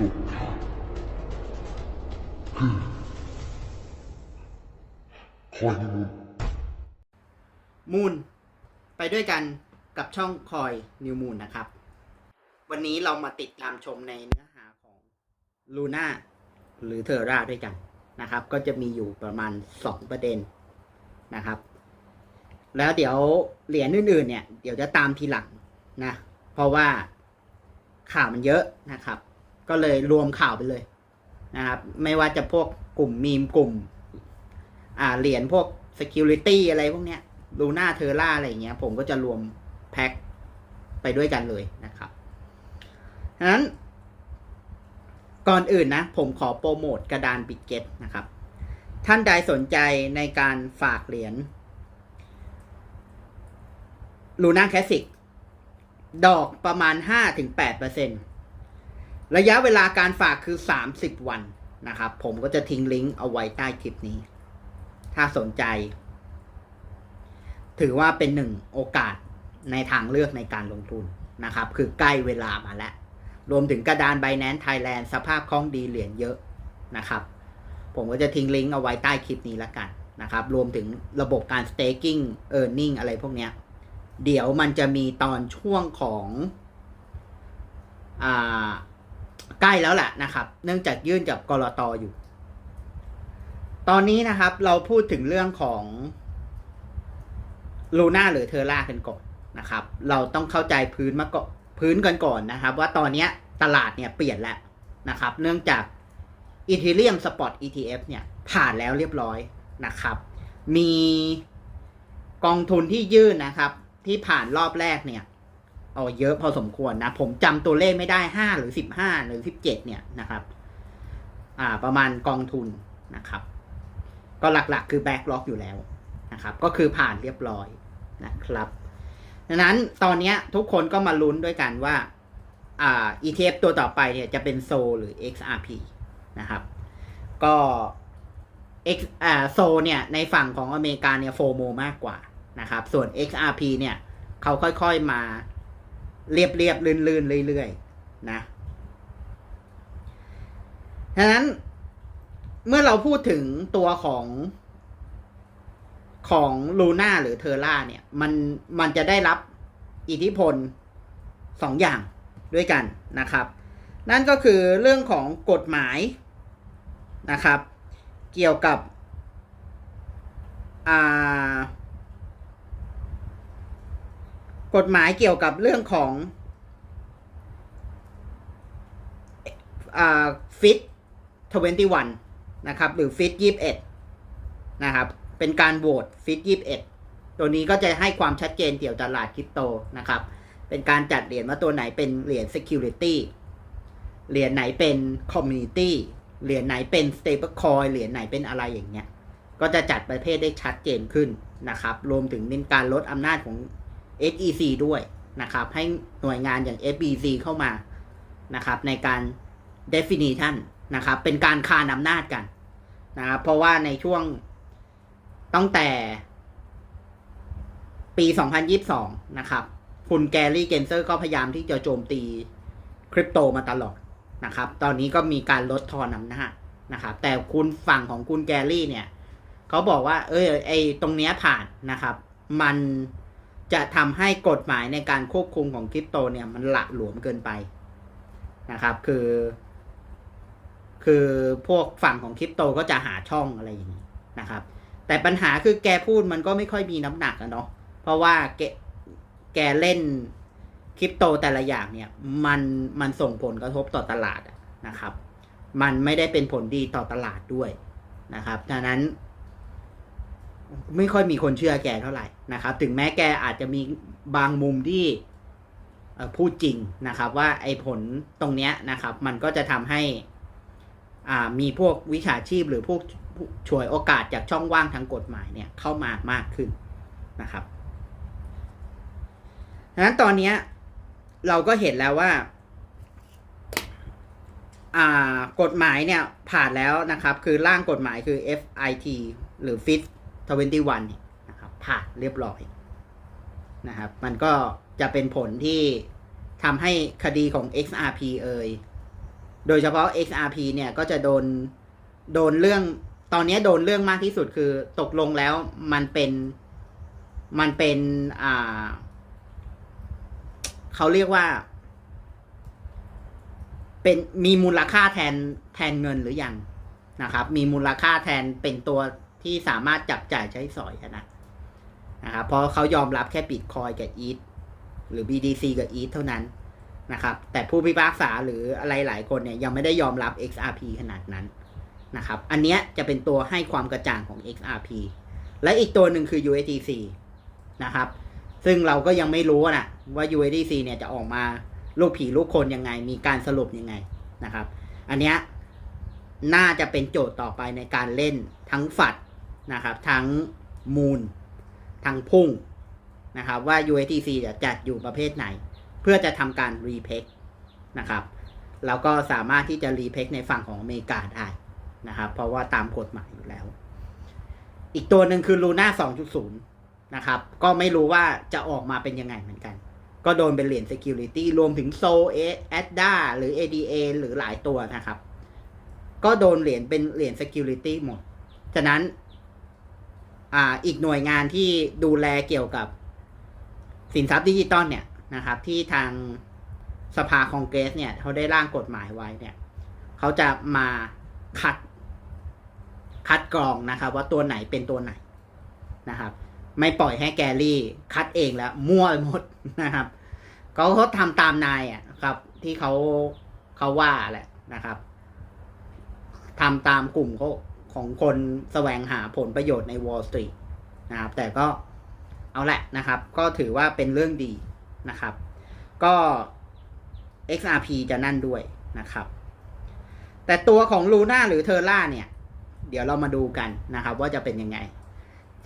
สุดคือคอยมูลมูนไปด้วยกันกับช่องคอยนิวมูนนะครับ วันนี้เรามาติดตามชมในเนื้อหาของลูน่าหรือเทอร่าด้วยกันนะครับ ก็จะมีอยู่ประมาณ 2 ประเด็นนะครับ แล้วเดี๋ยวเหรียญอื่นๆเนี่ย เดี๋ยวจะตามทีหลังนะ เพราะว่าข่าวมันเยอะนะครับ ก็เลยรวมข่าวไปเลยนะครับ ไม่ว่าจะพวกกลุ่มมีมกลุ่ม อ่าเหรียญพวก security อะไรพวกเนี้ยลูน่าเทอร่าอะไรอย่างเงี้ย ผมก็จะรวมแพ็คไปด้วยกันเลยนะครับฉะนั้น ก่อนอื่นนะ ผมขอโปรโมทกระดานบิตเก็ตนะครับ ท่านใดสนใจในการฝากเหรียญลูน่าแคสิกดอกประมาณ 5-8% ระยะเวลาการฝากคือ 30 วันนะครับ ผมก็จะทิ้งลิงก์เอาไว้ใต้คลิปนี้ ถ้าสนใจ ถือว่าเป็นหนึ่งโอกาสในทางเลือกในการลงทุนนะครับ คือใกล้เวลามาแล้ว รวมถึงกระดาน b บ n a n c e Thailand สภาพคล่องดีเหรียญเยอะนะครับ ผมก็จะทิ้งลิงก์เอาไว้ใต้คลิปนี้แล้วกันนะครับ รวมถึงระบบการ staking earning อะไรพวกเนี้ย เดี๋ยวมันจะมีตอนช่วงของอ่า ใกล้แล้วแหละนะครับ เนื่องจากยื่นกับกรตออยู่ ตอนนี้นะครับเราพูดถึงเรื่องของลูน่าหรือเทอร่ากันก่อนนะครับ เราต้องเข้าใจพื้นมาก่อนพื้นกันก่อนนะครับ ว่าตอนนี้ตลาดเนี่ยเปลี่ยนแล้วนะครับ เนื่องจาก Ethereum Spot ETF เนี่ยผ่านแล้วเรียบร้อยนะครับ มีกองทุนที่ยื่นนะครับ ที่ผ่านรอบแรกเนี่ย เอาเยอะพอสมควรนะ ผมจำตัวเลขไม่ได้ห้าหรือสิบห้าหรือสิบเจ็ดเนี่ยนะครับอ่าประมาณกองทุนนะครับ ก็หลักๆคือแบ็กล็อกอยู่แล้วนะครับ ก็คือผ่านเรียบร้อยนะครับดังนั้นตอนนี้ทุกคนก็มาลุ้นด้วยกันว่าอ่า ETF ตัวต่อไปเนี่ยจะเป็นโซหรือ XRP นะครับ ก็ X อ่าโซเนี่ยในฝั่งของอเมริกาเนี่ยโฟโมมากกว่านะครับ ส่วน XRP เนี่ยเขาค่อยๆมา เรียบเรียบๆลื่นๆเรื่อยๆนะดังนั้นเมื่อเราพูดถึงตัวของของลูน่าหรือเทอร่าเนี่ย มันมันจะได้รับอิทธิพลสองอย่างด้วยกันนะครับ นั่นก็คือเรื่องของกฎหมายนะครับ เกี่ยวกับอ่า กฎหมายเกี่ยวกับเรื่องของฟิตทเวนตี้วันนะครับ หรือฟิตยี่สิบเอ็ดนะครับ เป็นการโหวตฟิตยี่สิบเอ็ดตัวนี้ก็จะให้ความชัดเจนเกี่ยวกับตลาดคริปโตนะครับ เป็นการจัดเหรียญว่าตัวไหนเป็นเหรียญ security เหรียญไหนเป็น community เหรียญไหนเป็น stable coin เหรียญไหนเป็นอะไรอย่างเงี้ย ก็จะจัดประเภทได้ชัดเจนขึ้นนะครับ รวมถึงเป็นการลดอำนาจของ SEC ด้วยนะครับ ให้หน่วยงานอย่าง FBC เข้ามานะครับ ในการ definition นะครับ เป็นการคานอำนาจกันนะครับ เพราะว่าในช่วงตั้งแต่ปี 2022 นะครับ คุณแกรี่เกนเซอร์ก็พยายามที่จะโจมตีคริปโตมาตลอดนะครับ ตอนนี้ก็มีการลดทอนอำนาจนะครับ แต่คุณฝั่งของคุณแกรี่เนี่ย เขาบอกว่า เออไอตรงเนี้ยผ่านนะครับ มัน จะทำให้กฎหมายในการควบคุมของคริปโตเนี่ยมันหละหลวมเกินไปนะครับ คือ คือพวกฝั่งของคริปโตก็จะหาช่องอะไรอย่างนี้นะครับ แต่ปัญหาคือแกพูดมันก็ไม่ค่อยมีน้ำหนักอะเนาะเพราะว่าแกแกเล่นคริปโตแต่ละอย่างเนี่ยมันมันส่งผลกระทบต่อตลาดนะครับ มันไม่ได้เป็นผลดีต่อตลาดด้วยนะครับดังนั้น ไม่ค่อยมีคนเชื่อแกเท่าไหร่นะครับ ถึงแม้แกอาจจะมีบางมุมที่พูดจริงนะครับ ว่าไอ้ผลตรงเนี้ยนะครับ มันก็จะทำให้อ่ามีพวกวิชาชีพหรือพวกฉวยโอกาสจากช่องว่างทางกฎหมายเนี่ยเข้ามามากขึ้นนะครับดังนั้นตอนนี้เราก็เห็นแล้วว่าอ่ากฎหมายเนี่ยผ่านแล้วนะครับ คือร่างกฎหมายคือ FIT หรือ FIT 21เนี่ยนะครับผ่านเรียบร้อยนะครับมันก็จะเป็นผลที่ทำให้คดีของ XRP เอ่ยโดยเฉพาะ XRP เนี่ยก็จะโดนโดนเรื่องตอนนี้โดนเรื่องมากที่สุดคือตกลงแล้วมันเป็นมันเป็นอ่าเขาเรียกว่า เป็นมีมูลค่าแทนแทนเงินหรือยังนะครับ มีมูลค่าแทนเป็นตัว ที่สามารถจับจ่ายใช้สอยนะนะครับเพราะเขายอมรับแค่บิตคอยกับอีทหรือ BDC กับอีทเท่านั้นนะครับ แต่ผู้พิพากษาหรืออะไรหลายคนเนี่ยยังไม่ได้ยอมรับ XRP ขนาดนั้นนะครับ อันเนี้ยจะเป็นตัวให้ความกระจ่างของ XRP และอีกตัวหนึ่งคือ USDC นะครับ ซึ่งเราก็ยังไม่รู้นะว่า USDC เนี่ยจะออกมาลูกผีลูกคนยังไง มีการสรุปยังไงนะครับ อันเนี้ยน่าจะเป็นโจทย์ต่อไปในการเล่นทั้งฝัด นะครับ ทั้งมูล ทั้งพุ่งนะครับ ว่า USDC จะจัดอยู่ประเภทไหน เพื่อจะทำการรีเพกนะครับแล้วก็สามารถที่จะรีเพกในฝั่งของอเมริกาได้นะครับ เพราะว่าตามกฎหมายอยู่แล้ว อีกตัวหนึ่งคือ Luna 2.0 นะครับ ก็ไม่รู้ว่าจะออกมาเป็นยังไงเหมือนกัน ก็โดนเป็นเหรียญ Security รวมถึง Sol ADA หรือ ADA หรือหลายตัวนะครับ ก็โดนเหรียญเป็นเหรียญ Security หมด ฉะนั้น อ่าอีกหน่วยงานที่ดูแลเกี่ยวกับสินทรัพย์ดิจิตอลเนี่ยนะครับ ที่ทางสภาคองเกรสเนี่ยเขาได้ร่างกฎหมายไว้เนี่ยเขาจะมาคัดคัดกรองนะครับ ว่าตัวไหนเป็นตัวไหนนะครับ ไม่ปล่อยให้แกรี่คัดเองแล้วมั่วหมดนะครับเขาเขาทำตามนายอะครับ ที่เขาเขาว่าแหละนะครับทำตามกลุ่มเขา ของคนแสวงหาผลประโยชน์ใน Wall Street นะครับ แต่ก็เอาแหละนะครับ ก็ถือว่าเป็นเรื่องดีนะครับ ก็ XRP จะนั่นด้วยนะครับ แต่ตัวของ Luna หรือ Terra เนี่ย เดี๋ยวเรามาดูกันนะครับ ว่าจะเป็นยังไง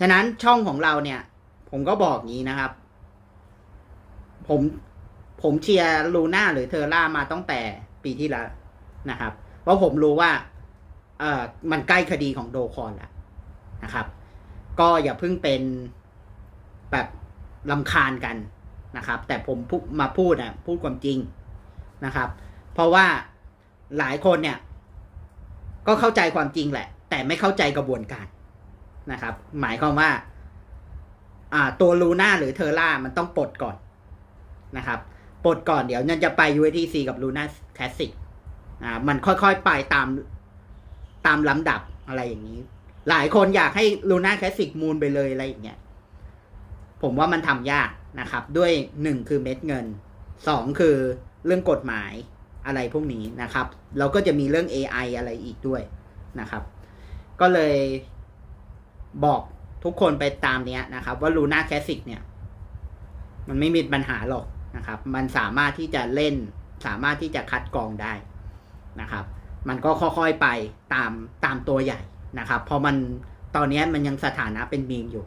ฉะนั้นช่องของเราเนี่ย ผมก็บอกงี้นะครับ ผมผมเชียร์ลูน่าหรือเทอร่ามาตั้งแต่ปีที่แล้วนะครับ เพราะผมรู้ว่า มันใกล้คดีของโดคอนแล้วนะครับ ก็อย่าเพิ่งเป็นแบบลำคาญกันนะครับ แต่ผมมาพูดอะพูดความจริงนะครับ เพราะว่าหลายคนเนี่ย ก็เข้าใจความจริงแหละ แต่ไม่เข้าใจกระบวนการนะครับ หมายความว่า อ่าตัวลูน่าหรือเทอร่ามันต้องปลดก่อนนะครับปลดก่อนเดี๋ยวนั่นจะไป USDC กับ Luna Classic อ่ามันค่อยๆ ไปตาม ตามลำดับอะไรอย่างนี้ หลายคนอยากให้ Luna Classic มูลไปเลยอะไรอย่างเงี้ยผมว่ามันทำยากนะครับ ด้วยหนึ่งคือเม็ดเงินสองคือเรื่องกฎหมายอะไรพวกนี้นะครับเราก็จะมีเรื่อง AI อะไรอีกด้วยนะครับ ก็เลยบอกทุกคนไปตามเนี้ยนะครับ ว่า Luna Classic เนี่ย มันไม่มีปัญหาหรอกนะครับ มันสามารถที่จะเล่น สามารถที่จะคัดกรองได้นะครับ มันก็ค่อยๆไปตามตามตัวใหญ่นะครับเพราะมันตอนนี้มันยังสถานะเป็นมีมอยู่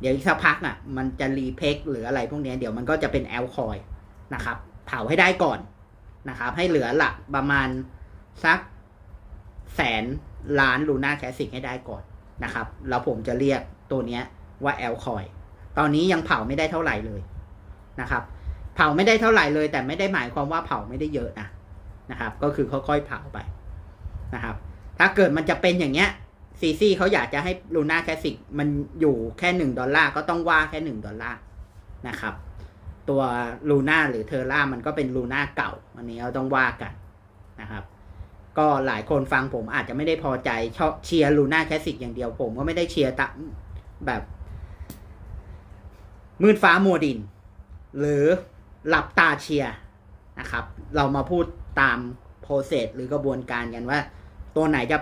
เดี๋ยวอีกสักพักอะมันจะรีเพกหรืออะไรพวกนี้เดี๋ยวมันก็จะเป็นแอลคอยนะครับเผาให้ได้ก่อนนะครับ ให้เหลือหลักประมาณสักแสนล้านลูน่าแคสสิกให้ได้ก่อนนะครับ แล้วผมจะเรียกตัวนี้ว่าแอลคอยตอนนี้ยังเผาไม่ได้เท่าไหร่เลยนะครับ เผาไม่ได้เท่าไหร่เลย แต่ไม่ได้หมายความว่าเผาไม่ได้เยอะนะนะครับ ก็คือค่อยๆเผาไป นะครับ ถ้าเกิดมันจะเป็นอย่างเงี้ยซีซีเขาอยากจะให้ลูน่าแคสสิกมันอยู่แค่หนึ่งดอลลาร์ก็ต้องว่าแค่หนึ่งดอลลาร์นะครับ ตัวลูน่าหรือเทอร่ามันก็เป็นลูน่าเก่าอันนี้เราต้องว่ากันนะครับ ก็หลายคนฟังผมอาจจะไม่ได้พอใจชอบเชียร์ลูน่าแคสสิกอย่างเดียวผมก็ไม่ได้เชียร์ตะแบบ มืดฟ้ามัวดิน หรือหลับตาเชียร์นะครับ เรามาพูดตามโปรเซสหรือกระบวนการกันว่า ตัวไหนจะ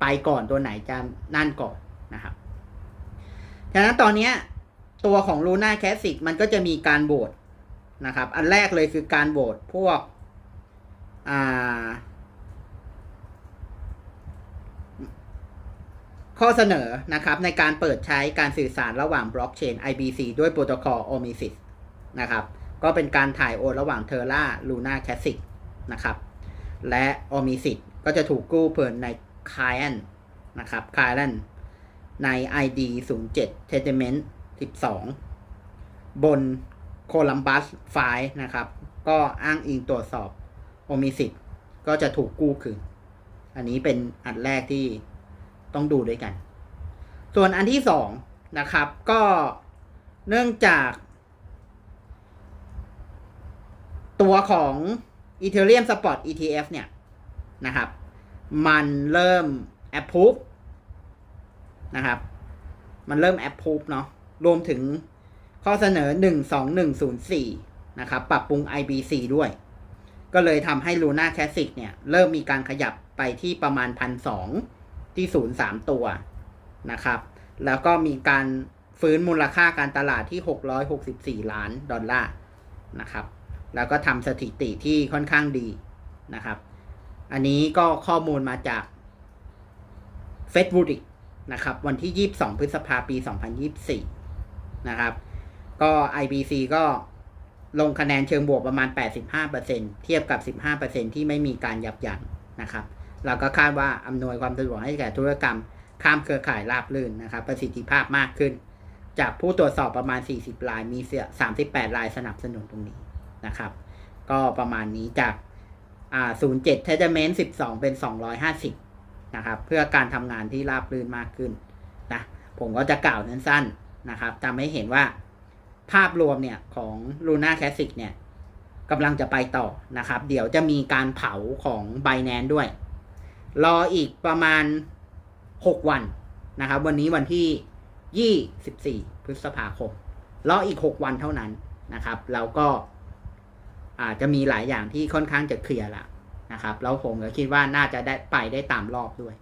ไปก่อนตัวไหนจะนั่นก่อนนะครับฉะนั้นตอนนี้ตัวของ Luna Classic มันก็จะมีการโหวตนะครับ อันแรกเลยคือการโหวตพวกอ่าข้อเสนอนะครับในการเปิดใช้การสื่อสารระหว่างบล็อกเชน IBC ด้วยโปรโตคอล OMISIS นะครับ ก็เป็นการถ่ายโอนระหว่าง Terra Luna Classic นะครับ และ OMISIS ก็จะถูกกู้เพิ่นใน Client นะครับ Client ใน ID 07 Testament 12 บน Columbus ไฟล์นะครับ ก็อ้างอิงตรวจสอบ OMSIS ก็จะถูกกู้คืน อันนี้เป็นอันแรกที่ต้องดูด้วยกัน ส่วนอันที่สองนะครับ ก็เนื่องจาก ตัวของ Ethereum Spot ETF เนี่ย นะครับ มันเริ่ม approve นะครับ มันเริ่ม approve เนาะรวมถึงข้อเสนอ 12104 นะครับ ปรับปรุง IBC ด้วย ก็เลยทำให้ Luna Classic เนี่ย เริ่มมีการขยับไปที่ประมาณ 1,200 ที่ 03 ตัวนะครับ แล้วก็มีการฟื้นมูลค่าการตลาดที่ 664 ล้านดอลลาร์นะครับ แล้วก็ทำสถิติที่ค่อนข้างดีนะครับ อันนี้ก็ข้อมูลมาจาก f e d w o o d นะครับ วันที่ 22 พฤษภาปี 2024 นะครับ ก็ IBC ก็ลงคะแนนเชิงบวกประมาณ 85%เทียบกับ 15%ที่ไม่มีการยับยั้งนะครับแล้วก็คาดว่าอำนวยความสะดวกให้แก่ธุรกรรม ข้ามเครือข่ายราบรื่นนะครับ ประสิทธิภาพมากขึ้น จากผู้ตรวจสอบประมาณ 40 ราย มีเสีย38 รายสนับสนุนตรงนี้นะครับ ก็ประมาณนี้จาก อ่า07 t e t a m e n t 12เป็น250นะครับ เพื่อการทำงานที่ราบรื่นมากขึ้นนะผมก็จะกล่าวสั้นๆนะครับทำให้เห็นว่าภาพรวมเนี่ยของ Luna Classic เนี่ยกำลังจะไปต่อนะครับ เดี๋ยวจะมีการเผาของ b i n a n c e ด้วย รออีกประมาณ 6 วันนะครับ วันนี้วันที่ 24 พฤษภาคม รออีก 6 วันเท่านั้นนะครับ แล้วก็ อาจจะมีหลายอย่างที่ค่อนข้างจะเคลียร์ละนะครับแล้วผมก็คิดว่าน่าจะได้ไปได้ตามรอบด้วย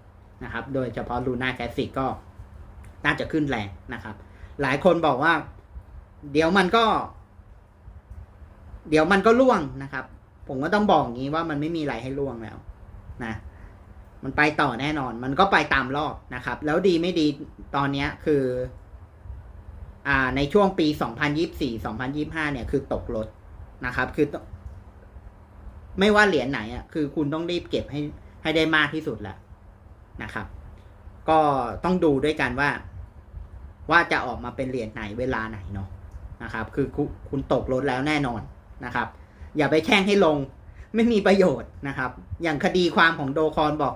นะครับ โดยเฉพาะ Luna Classic ก็น่าจะขึ้นแรงนะครับ หลายคนบอกว่า เดี๋ยวมันก็ เดี๋ยวมันก็ล่วงนะครับ ผมก็ต้องบอกอย่างนี้ว่ามันไม่มีอะไรให้ล่วงแล้ว นะมันไปต่อแน่นอน มันก็ไปตามรอบนะครับ แล้วดีไม่ดีตอนเนี้ยคือ อ่า ในช่วงปี 2024 2025 เนี่ย คือตกรถ นะครับ คือต้องไม่ว่าเหรียญไหนอะคือคุณต้องรีบเก็บให้ให้ได้มากที่สุดแหละนะครับ ก็ต้องดูด้วยกันว่า ว่าจะออกมาเป็นเหรียญไหนเวลาไหนเนาะนะครับ คือคุณคุณตกรถแล้วแน่นอนนะครับ อย่าไปแช่งให้ลงไม่มีประโยชน์นะครับ อย่างคดีความของโดคอนบอก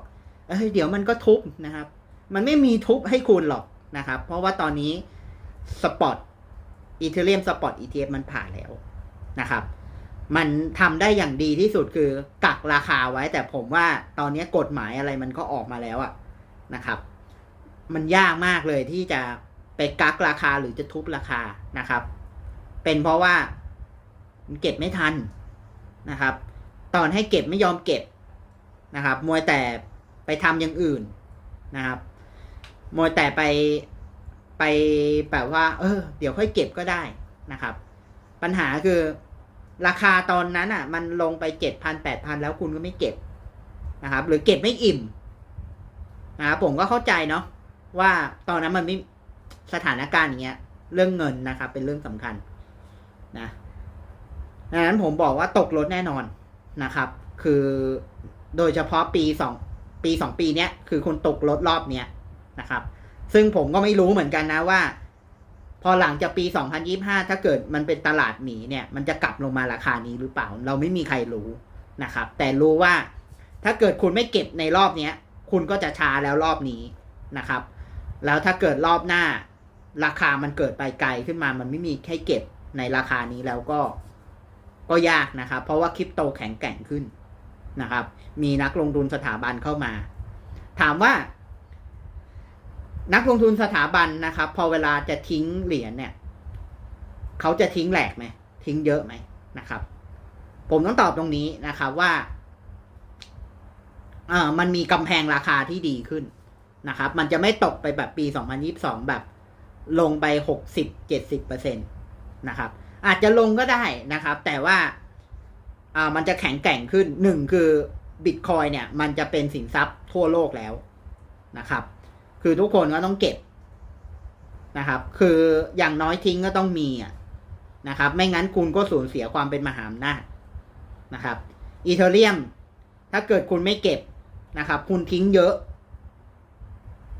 เอ้ยเดี๋ยวมันก็ทุบนะครับ มันไม่มีทุบให้คุณหรอกนะครับ เพราะว่าตอนนี้สปอตอีเทเรียมสปอต ETF มันผ่านแล้ว นะครับ มันทำได้อย่างดีที่สุดคือกักราคาไว้ แต่ผมว่าตอนนี้กฎหมายอะไรมันก็ออกมาแล้วอะนะครับ มันยากมากเลยที่จะไปกักราคาหรือจะทุบราคานะครับ เป็นเพราะว่ามันเก็บไม่ทันนะครับ ตอนให้เก็บไม่ยอมเก็บนะครับมวยแต่ไปทำอย่างอื่นนะครับมวยแต่ไปไปแบบว่า เออ เดี๋ยวค่อยเก็บก็ได้นะครับ ปัญหาคือ ราคาตอนนั้นอะ มันลงไปเจ็ดพันแปดพันแล้วคุณก็ไม่เก็บนะครับ หรือเก็บไม่อิ่มนะครับผมก็เข้าใจเนาะว่าตอนนั้นมันไม่สถานการณ์อย่างเงี้ย เรื่องเงินนะครับ เป็นเรื่องสำคัญนะดังนั้นผมบอกว่าตกรถแน่นอนนะครับ คือโดยเฉพาะปีสองปีสองปีเนี้ยคือคนตกรถรอบเนี้ยนะครับ ซึ่งผมก็ไม่รู้เหมือนกันนะว่า พอหลังจากปี 2025 ถ้าเกิดมันเป็นตลาดหมีเนี่ย มันจะกลับลงมาราคานี้หรือเปล่า เราไม่มีใครรู้นะครับ แต่รู้ว่าถ้าเกิดคุณไม่เก็บในรอบนี้คุณก็จะช้าแล้วรอบนี้นะครับ แล้วถ้าเกิดรอบหน้า ราคามันเกิดไปไกลขึ้นมา มันไม่มีแค่เก็บในราคานี้แล้วก็ก็ยากนะครับ เพราะว่าคริปโตแข็งแกร่งขึ้นนะครับ มีนักลงทุนสถาบันเข้ามา ถามว่า นักลงทุนสถาบันนะครับ พอเวลาจะทิ้งเหรียญเนี่ย เขาจะทิ้งแหลกไหมทิ้งเยอะไหมนะครับ ผมต้องตอบตรงนี้นะครับว่าอ่ามันมีกำแพงราคาที่ดีขึ้นนะครับ มันจะไม่ตกไปแบบปี 2022 แบบลงไปหกสิบเจ็ดสิบเปอร์เซ็นตนะครับ อาจจะลงก็ได้นะครับ แต่ว่าอ่ามันจะแข็งแกร่งขึ้นหนึ่งคือบิตคอยเนี่ย มันจะเป็นสินทรัพย์ทั่วโลกแล้วนะครับ คือทุกคนก็ต้องเก็บนะครับ คืออย่างน้อยทิ้งก็ต้องมีอะนะครับ ไม่งั้นคุณก็สูญเสียความเป็นมหาอำนาจนะครับอีเทเรียม ถ้าเกิดคุณไม่เก็บนะครับ คุณทิ้งเยอะ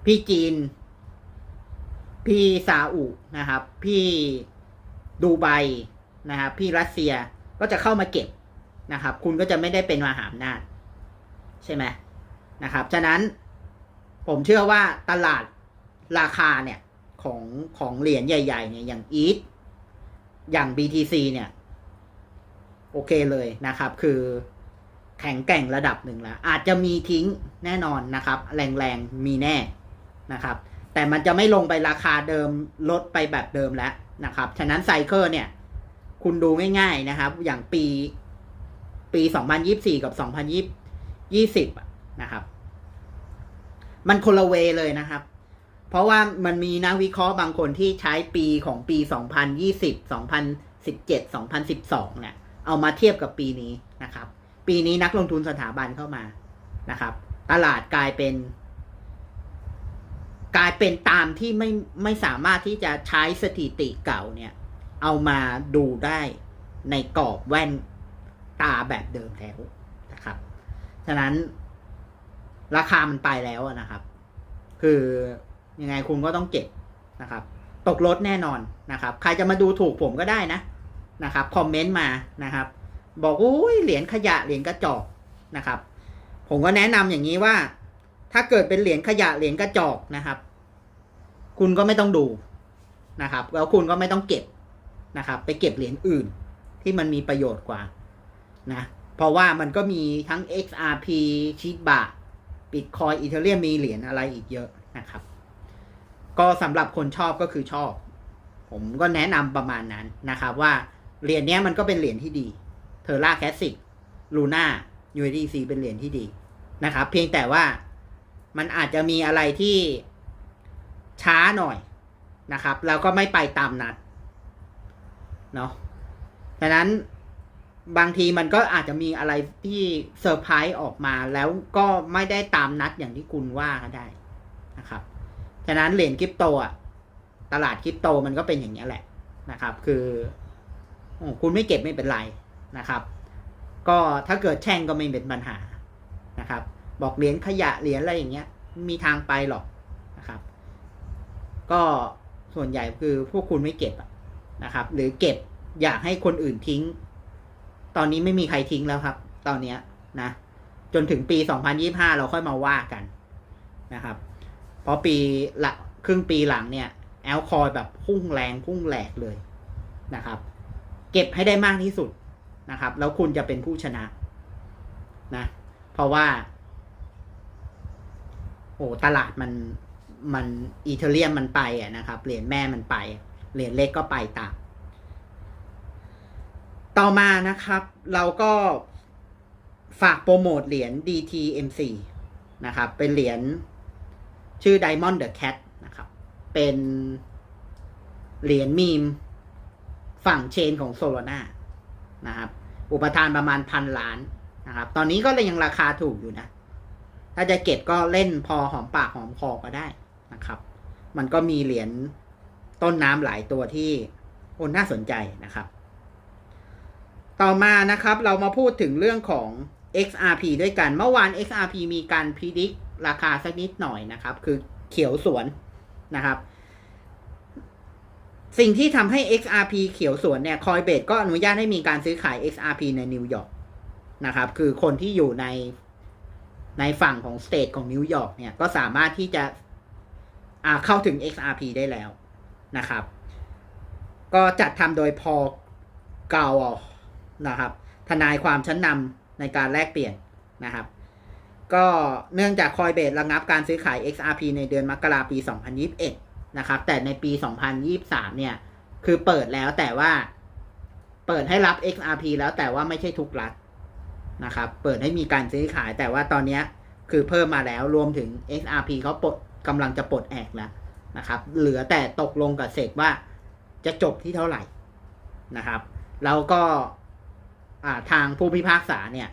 พี่จีน พี่ซาอุนะครับ พี่ดูไบนะครับ พี่รัสเซียก็จะเข้ามาเก็บนะครับ คุณก็จะไม่ได้เป็นมหาอำนาจใช่ไหมนะครับ ฉะนั้น ผมเชื่อว่าตลาดราคาเนี่ยของของเหรียญใหญ่ๆเนี่ยอย่างอีทอย่าง BTC เนี่ย โอเคเลยนะครับ คือแข็งแกร่งระดับหนึ่งแล้ว อาจจะมีทิ้งแน่นอนนะครับ แรงๆมีแน่นะครับ แต่มันจะไม่ลงไปราคาเดิมลดไปแบบเดิมแล้วนะครับ ฉะนั้นไซเคิลเนี่ย คุณดูง่ายๆนะครับ อย่างปีปี 2024 กับ 2020 นะครับ มันคนละเวเลยนะครับ เพราะว่ามันมีนักวิเคราะห์บางคนที่ใช้ปีของปี 2020 2017 2012 เนี่ย เอามาเทียบกับปีนี้นะครับ ปีนี้นักลงทุนสถาบันเข้ามานะครับ ตลาดกลายเป็น กลายเป็นตามที่ไม่ไม่สามารถที่จะใช้สถิติเก่าเนี่ย เอามาดูได้ในกรอบแว่นตาแบบเดิมแล้วนะครับ ฉะนั้น ราคามันไปแล้วนะครับ คือยังไงคุณก็ต้องเก็บนะครับ ตกรถแน่นอนนะครับ ใครจะมาดูถูกผมก็ได้นะนะครับ คอมเมนต์มานะครับ บอกอุ้ยเหรียญขยะเหรียญกระจอกนะครับ ผมก็แนะนำอย่างนี้ว่า ถ้าเกิดเป็นเหรียญขยะเหรียญกระจอกนะครับ คุณก็ไม่ต้องดูนะครับ แล้วคุณก็ไม่ต้องเก็บนะครับ ไปเก็บเหรียญอื่นที่มันมีประโยชน์กว่านะเพราะว่ามันก็มีทั้ง XRP ชิบะ บิตคอยอีเทเรียมมีเหรียญอะไรอีกเยอะนะครับ ก็สำหรับคนชอบก็คือชอบ ผมก็แนะนำประมาณนั้นนะครับ ว่าเหรียญนี้มันก็เป็นเหรียญที่ดีเทอร่าแคสสิกลูน่า USDC เป็นเหรียญที่ดีนะครับ เพียงแต่ว่ามันอาจจะมีอะไรที่ช้าหน่อยนะครับ แล้วก็ไม่ไปตามนัดเนาะดังนั้น บางทีมันก็อาจจะมีอะไรที่เซอร์ไพรส์ออกมาแล้วก็ไม่ได้ตามนัดอย่างที่คุณว่าก็ได้นะครับ ฉะนั้นเหรียญคริปโตอะตลาดคริปโตมันก็เป็นอย่างนี้แหละนะครับ คืออคุณไม่เก็บไม่เป็นไรนะครับ ก็ถ้าเกิดแช่งก็ไม่เป็นปัญหานะครับ บอกเหรียญขยะเหรียญอะไรอย่างเงี้ย มีทางไปหรอกนะครับ ก็ส่วนใหญ่คือพวกคุณไม่เก็บนะครับ หรือเก็บอยากให้คนอื่นทิ้ง ตอนนี้ไม่มีใครทิ้งแล้วครับ ตอนเนี้ยนะ จนถึงปี 2025 เราค่อยมาว่ากันนะครับ เพราะปีละครึ่งปีหลังเนี่ย แอลคอยแบบพุ่งแรงพุ่งแหลกเลยนะครับ เก็บให้ได้มากที่สุดนะครับ แล้วคุณจะเป็นผู้ชนะนะ เพราะว่า โอ้ตลาดมันมันอีเทเรียมมันไปอะนะครับเหรียญแม่มันไปเหรียญเล็กก็ไปตาม ต่อมานะครับ เราก็ฝากโปรโมทเหรียญ DTMC นะครับ เป็นเหรียญชื่อ Diamond the Cat นะครับ เป็นเหรียญมีมฝั่งเชนของโซโลนานะครับ อุปทานประมาณพันล้านนะครับ ตอนนี้ก็เลยยังราคาถูกอยู่นะ ถ้าจะเก็บก็เล่นพอหอมปากหอมคอก็ได้นะครับ มันก็มีเหรียญต้นน้ำหลายตัวที่โอ้น่าสนใจนะครับ ต่อมานะครับเรามาพูดถึงเรื่องของ XRP ด้วยกัน เมื่อวาน XRP มีการพิจิกราคาสักนิดหน่อยนะครับ คือเขียวสวนนะครับ สิ่งที่ทำให้ XRP เขียวสวนเนี่ยคอยเบ e ก็อนุญาตให้มีการซื้อขาย XRP ในนิวยอร์กนะครับ คือคนที่อยู่ในในฝั่งของสเตทของนิวยอร์กเนี่ยก็สามารถที่จะเข้าถึง XRP ได้แล้วนะครับ ก็จัดทำโดยพอเกา นะครับ ทนายความชั้นนำในการแลกเปลี่ยนนะครับ ก็เนื่องจากคอยเบสระงับการซื้อขาย XRP ในเดือนมกราปี 2021 นะครับ แต่ในปี 2023 เนี่ย คือเปิดแล้วแต่ว่า เปิดให้รับ XRP แล้วแต่ว่าไม่ใช่ทุกรัฐนะครับ เปิดให้มีการซื้อขายแต่ว่าตอนนี้คือเพิ่มมาแล้วรวมถึง XRP เขาปลดกำลังจะปลดแอกแล้วนะครับ เหลือแต่ตกลงกับเสกว่าจะจบที่เท่าไหร่นะครับ แล้วก็ ทางผู้พิพากษาเนี่ย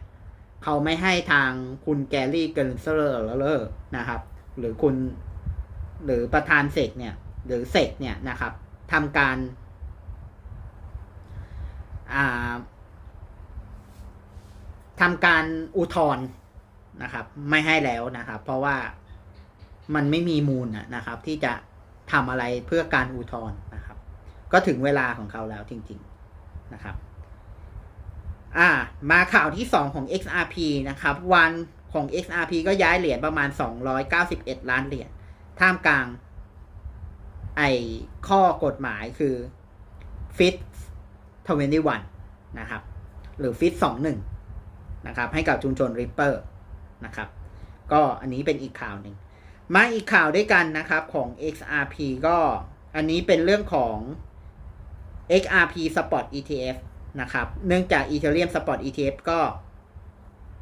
เขาไม่ให้ทางคุณแกลลี่เกนเซอร์เลอร์นะครับ หรือคุณหรือประธานเสกเนี่ย หรือเสกเนี่ยนะครับทำการทำการอุทธรณ์นะครับ ไม่ให้แล้วนะครับ เพราะว่ามันไม่มีมูลนะครับ ที่จะทำอะไรเพื่อการอุทธรณ์นะครับ ก็ถึงเวลาของเขาแล้วจริง ๆนะครับ อ่า มาข่าวที่สองของ XRP นะครับ วันของ XRP ก็ย้ายเหรียญประมาณ 291 ล้านเหรียญท่ามกลาง ไอข้อกฎหมายคือ FIT 21 นะครับ หรือ FIT 21 นะครับ ให้กับชุมชน Ripper นะครับ ก็อันนี้เป็นอีกข่าวหนึ่ง มาอีกข่าวด้วยกันนะครับของ XRP ก็อันนี้เป็นเรื่องของ XRP Spot ETF นะครับ เนื่องจาก Ethereum Spot ETF ก็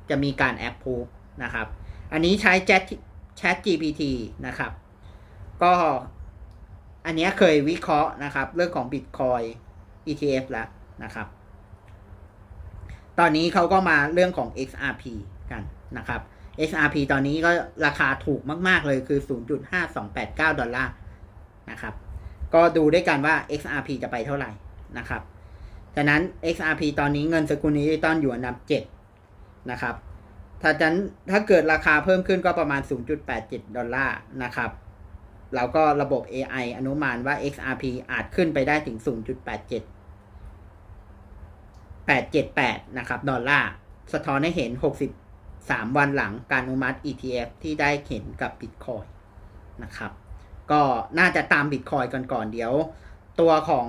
จะมีการแอปพูฟนะครับ อันนี้ใช้ Chat Chat GPT นะครับ ก็อันนี้เคยวิเคราะห์นะครับ เรื่องของ Bitcoin ETF แล้วนะครับ ตอนนี้เขาก็มาเรื่องของ XRP กันนะครับ XRP ตอนนี้ก็ราคาถูกมาก ๆ เลยคือ 0.5289 ดอลลาร์นะครับ ก็ดูด้วยกันว่า XRP จะไปเท่าไหร่นะครับ ฉะนั้น XRP ตอนนี้เงินสกุลดิจิตอลอยู่อันดับ7นะครับถ้าจันถ้าเกิดราคาเพิ่มขึ้นก็ประมาณ 0.87 ดอลลาร์นะครับแล้วก็ระบบ AI อนุมานว่า XRP อาจขึ้นไปได้ถึง 0.87 878 นะครับ ดอลลาร์ สะท้อนให้เห็น 63 วันหลังการอนุมัติ ETF ที่ได้เห็นกับ Bitcoin นะครับ ก็น่าจะตาม Bitcoin กันก่อนเดี๋ยว ตัวของ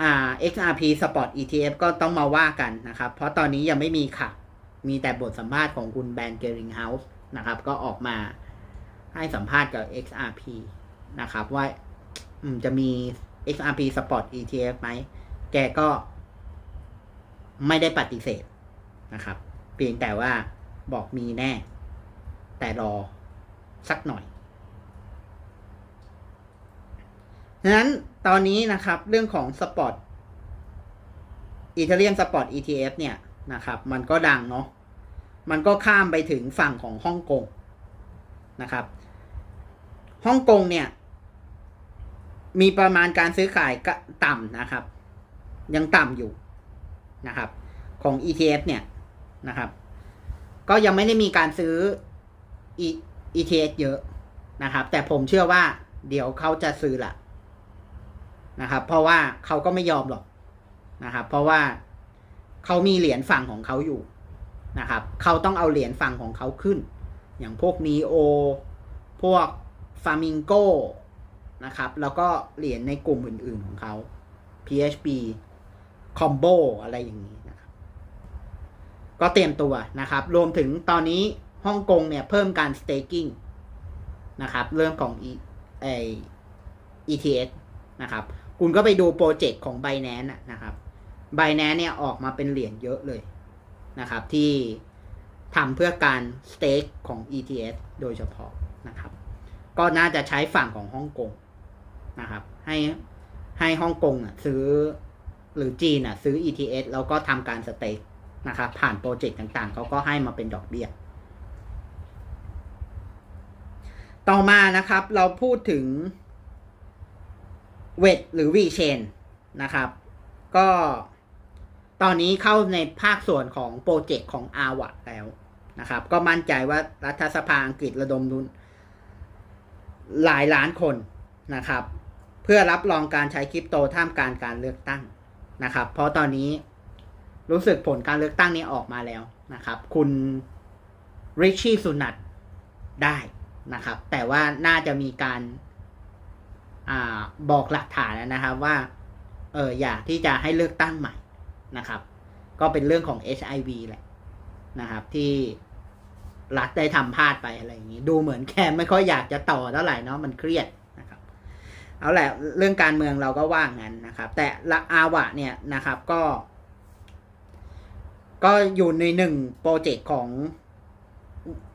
อ่า XRP Spot ETF ก็ต้องมาว่ากันนะครับ เพราะตอนนี้ยังไม่มีค่ะ มีแต่บทสัมภาษณ์ของคุณแบนเกริงเฮาส์นะครับ ก็ออกมาให้สัมภาษณ์กับ XRP นะครับ ว่าจะมี XRP Spot ETF ไหม แกก็ไม่ได้ปฏิเสธนะครับ เพียงแต่ว่าบอกมีแน่ แต่รอสักหน่อย ฉะนั้นตอนนี้นะครับเรื่องของสปอร์ตอิตาเลียนสปอร์ต ETF เนี่ยนะครับมันก็ดังเนาะมันก็ข้ามไปถึงฝั่งของฮ่องกงนะครับฮ่องกงเนี่ย มีประมาณการซื้อขายก็ต่ำนะครับ ยังต่ำอยู่นะครับ ของ ETF เนี่ยนะครับ ก็ยังไม่ได้มีการซื้อ ETF เยอะนะครับ แต่ผมเชื่อว่าเดี๋ยวเขาจะซื้อละ นะครับ เพราะว่าเขาก็ไม่ยอมหรอกนะครับ เพราะว่าเขามีเหรียญฝั่งของเขาอยู่นะครับ เขาต้องเอาเหรียญฝั่งของเขาขึ้น อย่างพวกนีโอ พวกฟามิงโกนะครับ แล้วก็เหรียญในกลุ่มอื่น ๆของเขา PHP Combo อะไรอย่างนี้นะครับ ก็เตรียมตัวนะครับ รวมถึงตอนนี้ฮ่องกงเนี่ยเพิ่มการ staking นะครับ เรื่องของ e ไอ ETH นะครับ คุณก็ไปดูโปรเจกต์ของ Binance นะครับ Binance เนี่ยออกมาเป็นเหรียญเยอะเลยนะครับ ที่ทำเพื่อการ stake ของ ETH โดยเฉพาะนะครับ ก็น่าจะใช้ฝั่งของฮ่องกงนะครับ ให้ให้ฮ่องกงอะซื้อหรือจีนอะซื้อ ETH แล้วก็ทำการสเต็กนะครับ ผ่านโปรเจกต์ต่างๆ เขาก็ให้มาเป็นดอกเบี้ยต่อมานะครับเราพูดถึง เวทหรือ VChain นะครับ ก็ตอนนี้เข้าในภาคส่วนของโปรเจกต์ของ a w a แล้วนะครับ ก็มั่นใจว่ารัฐสภาอังกฤษระดมทุนหลายล้านคนนะครับ เพื่อรับรองการใช้คริปโตท่ามกลางการเลือกตั้งนะครับ เพราะตอนนี้รู้สึกผลการเลือกตั้งนี้ออกมาแล้วนะครับ คุณริชชี่สุนัตได้นะครับ แต่ว่าน่าจะมีการ อบอกหลักฐานนะครับว่าเอออยากที่จะให้เลือกตั้งใหม่นะครับ ก็เป็นเรื่องของ HIV แหละนะครับ ที่รัฐได้ทำพลาดไปอะไรอย่างนี้ ดูเหมือนแคนไม่ค่อยอยากจะต่อเท่าไหร่เนาะมันเครียดนะครับ เอาแหละเรื่องการเมืองเราก็ว่างงั้นนะครับ แต่ละอาวะเนี่ยนะครับก็ ก็อยู่ในหนึ่งโปรเจกต์ของ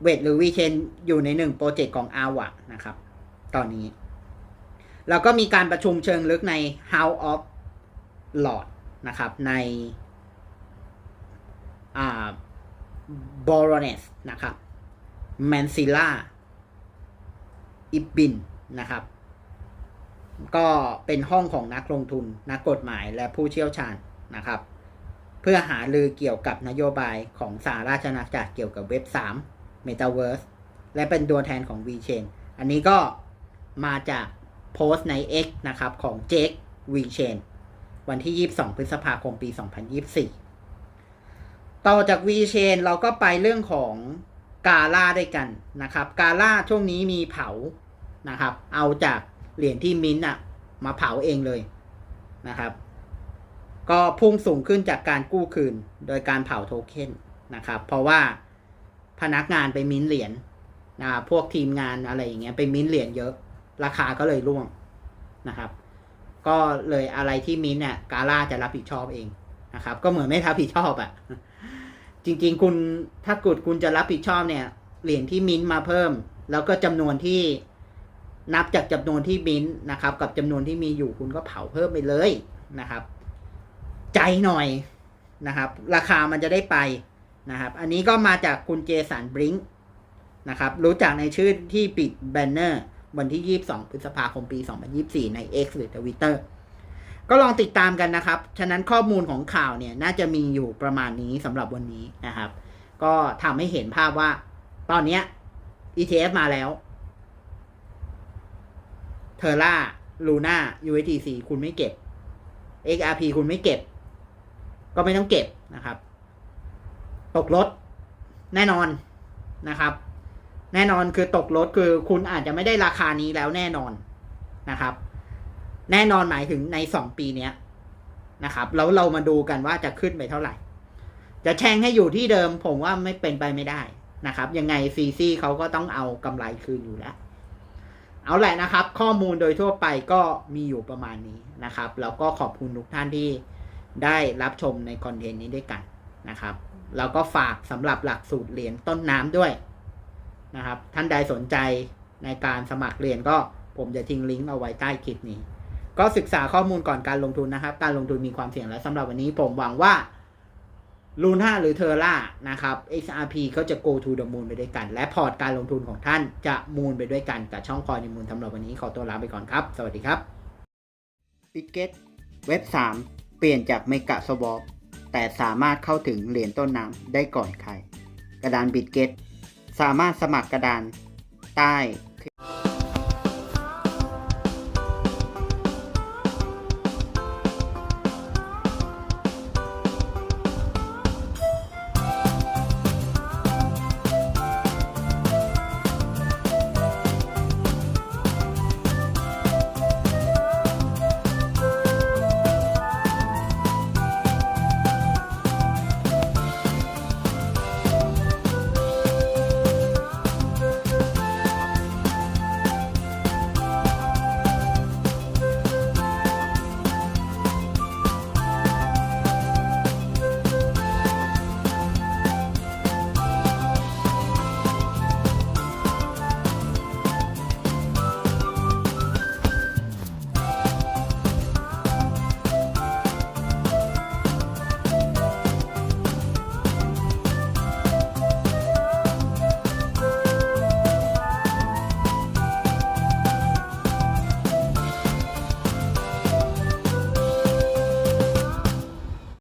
เวทหรือวีเชนอยู่ในหนึ่งโปรเจกต์ของอาวะนะครับ ตอนนี้ แล้วก็มีการประชุมเชิงลึกใน House of Lords นะครับ ในอ่าบอรเนสนะครับแมนซิล่าอิบบินนะครับ ก็เป็นห้องของนักลงทุน นักกฎหมายและผู้เชี่ยวชาญนะครับ เพื่อหาลือเกี่ยวกับนโยบายของสหราชอาณาจักรเกี่ยวกับเว็บ 3 Metaverse และเป็นตัวแทนของ VChain อันนี้ก็มาจาก โพสต์ใน X นะครับของเจค VChain วันที่ 22 พฤษภาคมปี 2024 ต่อจาก V Chain เราก็ไปเรื่องของกาล่าด้วยกันนะครับ กาล่าช่วงนี้มีเผานะครับ เอาจากเหรียญที่มิ้นท์อะมาเผาเองเลยนะครับ ก็พุ่งสูงขึ้นจากการกู้คืนโดยการเผาโทเค็นนะครับ เพราะว่าพนักงานไปมิ้นเหรียญนะครับพวกทีมงานอะไรอย่างเงี้ยไปมิ้นเหรียญเยอะ ราคาก็เลยร่วงนะครับ ก็เลยอะไรที่มิ้นท์เนี่ยกาล่าจะรับผิดชอบเองนะครับ ก็เหมือนไม่รับผิดชอบอะจริง ๆ คุณถ้ากุดคุณจะรับผิดชอบเนี่ยเหรียญที่มิ้นท์มาเพิ่ม แล้วก็จำนวนที่นับจากจำนวนที่มิ้นท์นะครับ กับจำนวนที่มีอยู่คุณก็เผาเพิ่มไปเลยนะครับ ใจหน่อยนะครับ ราคามันจะได้ไปนะครับ อันนี้ก็มาจากคุณเจสันบริงค์นะครับ รู้จักในชื่อที่ปิดแบนเนอร์ วันที่ 22 พฤษภาคมปี 2024 ใน X หรือ Twitter ก็ลองติดตามกันนะครับ ฉะนั้นข้อมูลของข่าวเนี่ยน่าจะมีอยู่ประมาณนี้สำหรับวันนี้นะครับ ก็ทำให้เห็นภาพว่าตอนเนี้ย ETF มาแล้วเทอร่าลูน่า USDC คุณไม่เก็บ XRP คุณไม่เก็บ ก็ไม่ต้องเก็บนะครับ ตกรถแน่นอนนะครับ แน่นอนคือตกรถคือคุณอาจจะไม่ได้ราคานี้แล้วแน่นอนนะครับ แน่นอนหมายถึงในสองปีเนี้ยนะครับแล้วเรามาดูกันว่าจะขึ้นไปเท่าไหร่ จะแช่งให้อยู่ที่เดิม ผมว่าไม่เป็นไปไม่ได้นะครับ ยังไงซีซีเขาก็ต้องเอากำไรคืนอยู่แล้ว เอาแหละนะครับ ข้อมูลโดยทั่วไปก็มีอยู่ประมาณนี้นะครับ แล้วก็ขอบคุณทุกท่านที่ได้รับชมในคอนเทนต์นี้ด้วยกันนะครับ แล้วก็ฝากสำหรับหลักสูตรเหรียญต้นน้ำด้วย นะครับ ท่านใดสนใจในการสมัครเรียนก็ผมจะทิ้งลิงก์เอาไว้ใต้คลิปนี้ ก็ศึกษาข้อมูลก่อนการลงทุนนะครับ การลงทุนมีความเสี่ยงและสำหรับวันนี้ผมหวังว่าลูน่าหรือเทอร่านะครับ XRP ก็จะ go to the moon ไปด้วยกัน และพอร์ตการลงทุนของท่านจะมูนไปด้วยกันกับช่องคอยในมูลสำหรับวันนี้ขอตัวลาไปก่อนครับ สวัสดีครับ b i t g e t เว็บ 3 เปลี่ยนจากเมกะสวอปแต่สามารถเข้าถึงเหรียญต้นน้ำได้ก่อนใคร กระดาน b i t g e t สามารถสมัครกระดานใต้